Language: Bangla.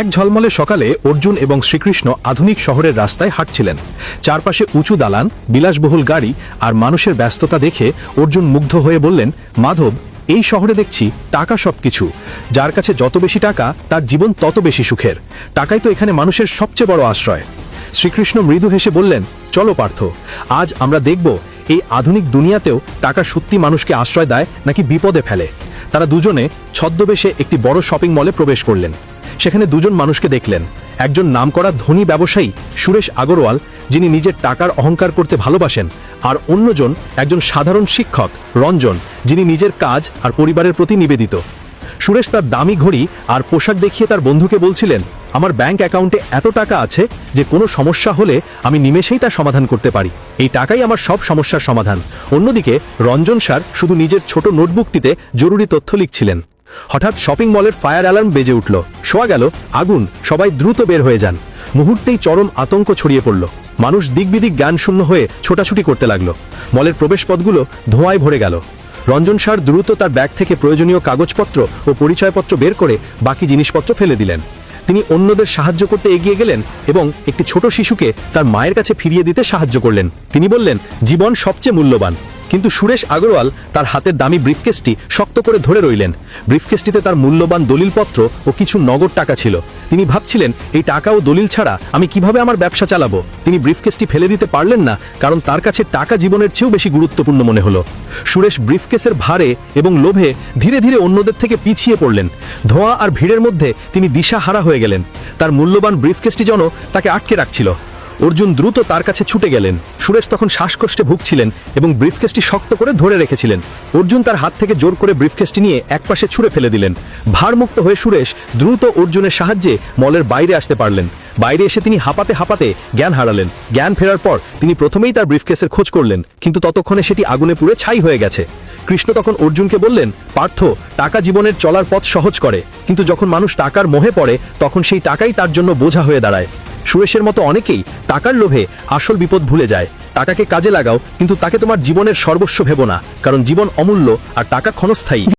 এক ঝলমলে সকালে অর্জুন এবং শ্রীকৃষ্ণ আধুনিক শহরের রাস্তায় হাঁটছিলেন। চারপাশে উঁচু দালান, বিলাসবহুল গাড়ি আর মানুষের ব্যস্ততা দেখে অর্জুন মুগ্ধ হয়ে বললেন, মাধব, এই শহরে দেখছি টাকা সবকিছু। যার কাছে যত বেশি টাকা, তার জীবন তত বেশি সুখের। টাকাই তো এখানে মানুষের সবচেয়ে বড় আশ্রয়। শ্রীকৃষ্ণ মৃদু হেসে বললেন, চলো পার্থ, আজ আমরা দেখব এই আধুনিক দুনিয়াতেও টাকা সত্যি মানুষকে আশ্রয় দেয় নাকি বিপদে ফেলে। তারা দুজনে ছদ্মবেশে একটি বড় শপিং মলে প্রবেশ করলেন। সেখানে দুজন মানুষকে দেখলেন। একজন নামকরা ধনী ব্যবসায়ী, সুরেশ আগরওয়াল, যিনি নিজের টাকার অহংকার করতে ভালোবাসেন, আর অন্যজন একজন সাধারণ শিক্ষক, রঞ্জন, যিনি নিজের কাজ আর পরিবারের প্রতি নিবেদিত। সুরেশ তার দামি ঘড়ি আর পোশাক দেখিয়ে তার বন্ধুকে বলছিলেন, আমার ব্যাংক অ্যাকাউন্টে এত টাকা আছে যে কোনো সমস্যা হলে আমি নিমেষেই তা সমাধান করতে পারি। এই টাকাই আমার সব সমস্যার সমাধান। অন্যদিকে রঞ্জন স্যার শুধু নিজের ছোট নোটবুকটিতে জরুরি তথ্য লিখছিলেন। হঠাৎ শপিং মলের ফায়ার অ্যালার্ম বেজে উঠল। শোয়া গেল, আগুন, সবাই দ্রুত বের হয়ে যান। মুহূর্তেই চরম আতঙ্ক ছড়িয়ে পড়ল। মানুষ দিকবিদিক জ্ঞান শূন্য হয়ে ছোটাছুটি করতে লাগল। মলের প্রবেশপথগুলো ধোঁয়ায় ভরে গেল। রঞ্জন সার দ্রুত তার ব্যাগ থেকে প্রয়োজনীয় কাগজপত্র ও পরিচয়পত্র বের করে বাকি জিনিসপত্র ফেলে দিলেন। তিনি অন্যদের সাহায্য করতে এগিয়ে গেলেন এবং একটি ছোট শিশুকে তার মায়ের কাছে ফিরিয়ে দিতে সাহায্য করলেন। তিনি বললেন, জীবন সবচেয়ে মূল্যবান। কিন্তু সুরেশ আগরওয়াল তার হাতের দামি ব্রিফকেসটি শক্ত করে ধরে রইলেন। ব্রিফকেসটিতে তার মূল্যবান দলিলপত্র ও কিছু নগদ টাকা ছিল। তিনি ভাবছিলেন, এই টাকা ও দলিল ছাড়া আমি কীভাবে আমার ব্যবসা চালাবো? তিনি ব্রিফকেসটি ফেলে দিতে পারলেন না, কারণ তার কাছে টাকা জীবনের চেয়েও বেশি গুরুত্বপূর্ণ মনে হলো। সুরেশ ব্রিফকেসের ভারে এবং লোভে ধীরে ধীরে অন্যদের থেকে পিছিয়ে পড়লেন। ধোঁয়া আর ভিড়ের মধ্যে তিনি দিশাহারা হয়ে গেলেন। তার মূল্যবান ব্রিফকেসটি যেন তাকে আটকে রাখছিল। অর্জুন দ্রুত তার কাছে ছুটে গেলেন। সুরেশ তখন শ্বাসকষ্টে ভুগছিলেন এবং ব্রিফকেসটি শক্ত করে ধরে রেখেছিলেন। অর্জুন তার হাত থেকে জোর করে ব্রিফকেসটি নিয়ে একপাশে ছুঁড়ে ফেলে দিলেন। ভারমুক্ত হয়ে সুরেশ দ্রুত অর্জুনের সাহায্যে মলের বাইরে আসতে পারলেন। বাইরে এসে তিনি হাঁপাতে হাঁপাতে জ্ঞান হারালেন। জ্ঞান ফেরার পর তিনি প্রথমেই তার ব্রিফকেসের খোঁজ করলেন, কিন্তু ততক্ষণে সেটি আগুনে পুড়ে ছাই হয়ে গেছে। কৃষ্ণ তখন অর্জুনকে বললেন, পার্থ, টাকা জীবনের চলার পথ সহজ করে। কিন্তু যখন মানুষ টাকার মোহে পড়ে, তখন সেই টাকাই তার জন্য বোঝা হয়ে দাঁড়ায়। সুরেশের মতো অনেকেই টাকার লোভে আসল বিপদ ভুলে যায়। টাকাকে কাজে লাগাও, কিন্তু তাকে তোমার জীবনের সর্বস্ব ভেবো না, কারণ জীবন অমূল্য আর টাকা ক্ষণস্থায়ী।